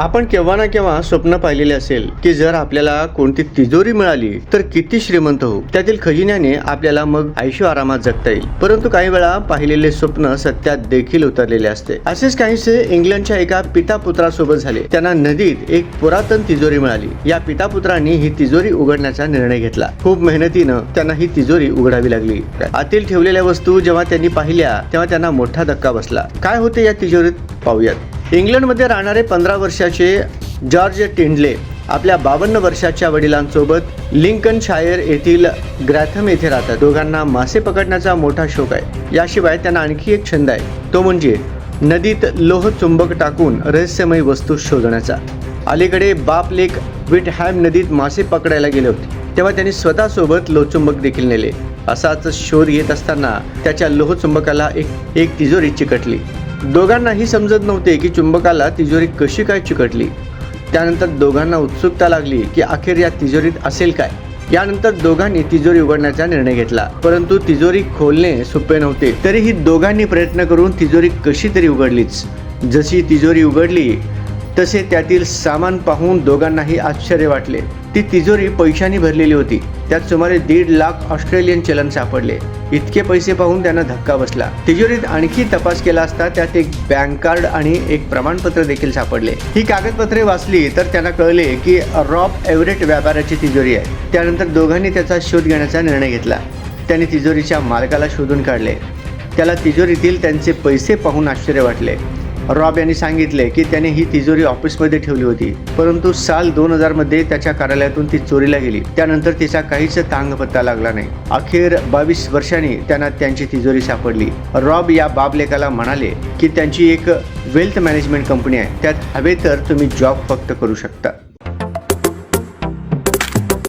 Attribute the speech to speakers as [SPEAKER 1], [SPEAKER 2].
[SPEAKER 1] आपण केव्हा ना केव्हा स्वप्न पाहिलेले असेल की जर आपल्याला कोणती तिजोरी मिळाली तर किती श्रीमंत होऊ. त्यातील खजिन्याने आपल्याला मग आयुष्य आरामात जगता येईल. परंतु काही वेळा पाहिलेले स्वप्न सत्यात देखील उतरलेले असते. असेच काहीसे इंग्लंडच्या एका पिता पुत्रासोबत झाले. त्यांना नदीत एक पुरातन तिजोरी मिळाली. या पिता पुत्रांनी ही तिजोरी उघडण्याचा निर्णय घेतला. खूप मेहनतीनं त्यांना ही तिजोरी उघडावी लागली. आतील ठेवलेल्या वस्तू जेव्हा त्यांनी पाहिल्या तेव्हा त्यांना मोठा धक्का बसला. काय होते या तिजोरीत? पाहूयात. इंग्लंडमध्ये राहणारे पंधरा वर्षाचे जॉर्ज टिंडले आपल्या बावन्न वर्षाच्या वडिलांसोबत लिंकन शायर येथील ग्रॅथम येथे राहतात. दोघांना मासे पकडण्याचा मोठा शौक आहे. याशिवाय त्यांना आणखी एक छंद आहे. तो म्हणजे नदीत लोह चुंबक टाकून रहस्यमय वस्तू शोधण्याचा. अलीकडे बाप लेक विटहॅम नदीत मासे पकडायला गेले होते. तेव्हा त्यांनी स्वतःसोबत लोहचुंबक देखील नेले. असाच शोध घेत असताना त्याच्या लोहचुंबकाला एक एक तिजोरी चिकटली. दोघांनाही समजत नव्हते की चुंबकाला तिजोरी कशी काय चिकटली. त्यानंतर दोघांना उत्सुकता लागली की अखेर या तिजोरीत असेल काय. यानंतर दोघांनी तिजोरी उघडण्याचा निर्णय घेतला. परंतु तिजोरी खोलणे सोपे नव्हते. तरीही दोघांनी प्रयत्न करून तिजोरी कशी तरी उघडलीच. जशी तिजोरी उघडली तसे त्यातील सामान पाहून दोघांनाही आश्चर्य वाटले. ती तिजोरी पैशांनी भरलेली होती. त्यात सुमारे दीड लाख ऑस्ट्रेलियन चलन सापडले. इतके पैसे पाहून त्यांना धक्का बसला. तिजोरीत आणखी तपास केला असता त्यात एक बँक कार्ड आणि एक प्रमाणपत्र देखील सापडले. ही कागदपत्रे वाचली तर त्यांना कळले की रॉब एव्हरेट व्यापाराची तिजोरी आहे. त्यानंतर दोघांनी त्याचा शोध घेण्याचा निर्णय घेतला. त्यांनी तिजोरीच्या मालकाला शोधून काढले. त्याला तिजोरीतील त्यांचे पैसे पाहून आश्चर्य वाटले. रॉब यांनी सांगितले की त्याने ही तिजोरी ऑफिसमध्ये ठेवली होती. परंतु साल दोन हजारमध्ये त्याच्या कार्यालयातून ती चोरीला गेली. त्यानंतर तिचा काहीच तांग पत्ता लागला नाही. अखेर बावीस वर्षांनी त्यांना त्यांची तिजोरी सापडली. रॉब या बाबलेकाला म्हणाले की त्यांची एक वेल्थ मॅनेजमेंट कंपनी आहे. त्यात हवे तर तुम्ही जॉब फक्त करू शकता.